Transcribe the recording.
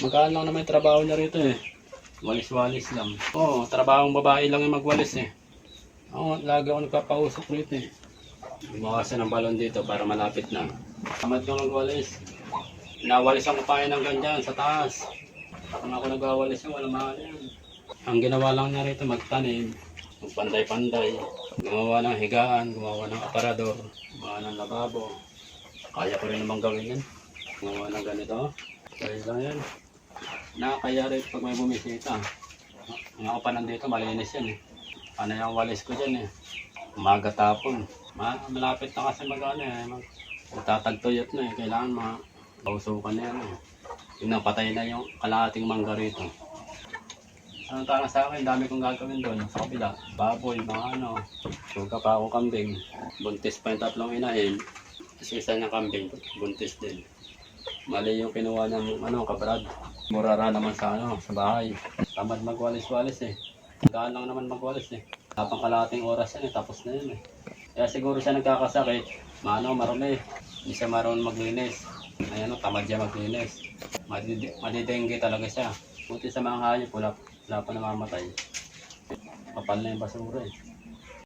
Magaan lang naman trabaho niya rito eh. Walis-walis lang. Oo, trabahong babae lang yung magwalis eh. Oo, lagi ako nagpapausok rito eh. Siya ng balon dito para malapit na. Tamad ko magwalis. Nawalisan ko pa yun ng ganyan sa taas. Kung ako nagwawalis yun, walang mahal yan. Ang ginawa lang niya rito magtanim. Magpanday-panday. Gumawa ng higaan, gumawa ng aparador, gumawa ng lababo. Kaya ko rin naman gawin yan. Gumawa ng ganito. Kaya lang yan. Nakakaya rin pag may bumisita. Ang ako pa nandito, malinis yan eh. Ano yung walis ko dyan eh. Umaga tapon. Ma malapit na kasi mag ano eh. Mag magtatagtuyot na eh. Kailangan mga pausukan na yan eh. Yung napatay na yung kalahating mangga rito. Anong tara sa akin, dami kong gagawin doon sa kabila. Baboy, mga ano. Suga pa ako kambing. Buntis pa yung tatlong inahin. Kasi isa niya kambing, buntis din. Mali yung kinuha ng ano, kabrad. Murara naman sa ano, sa bahay. Tamad magwalis-walis eh. Gaan lang naman magwalis eh. Tapang kalahating oras yan eh, tapos na yun eh. Kaya siguro siya nagkakasakit. Maano, marumi. Hindi siya marunong maglinis. Ayan o, tamad siya maglinis. Madid- Madidengge talaga siya. Buti sa mga hayop, wala, wala pa namamatay. Kapal na yung basura eh.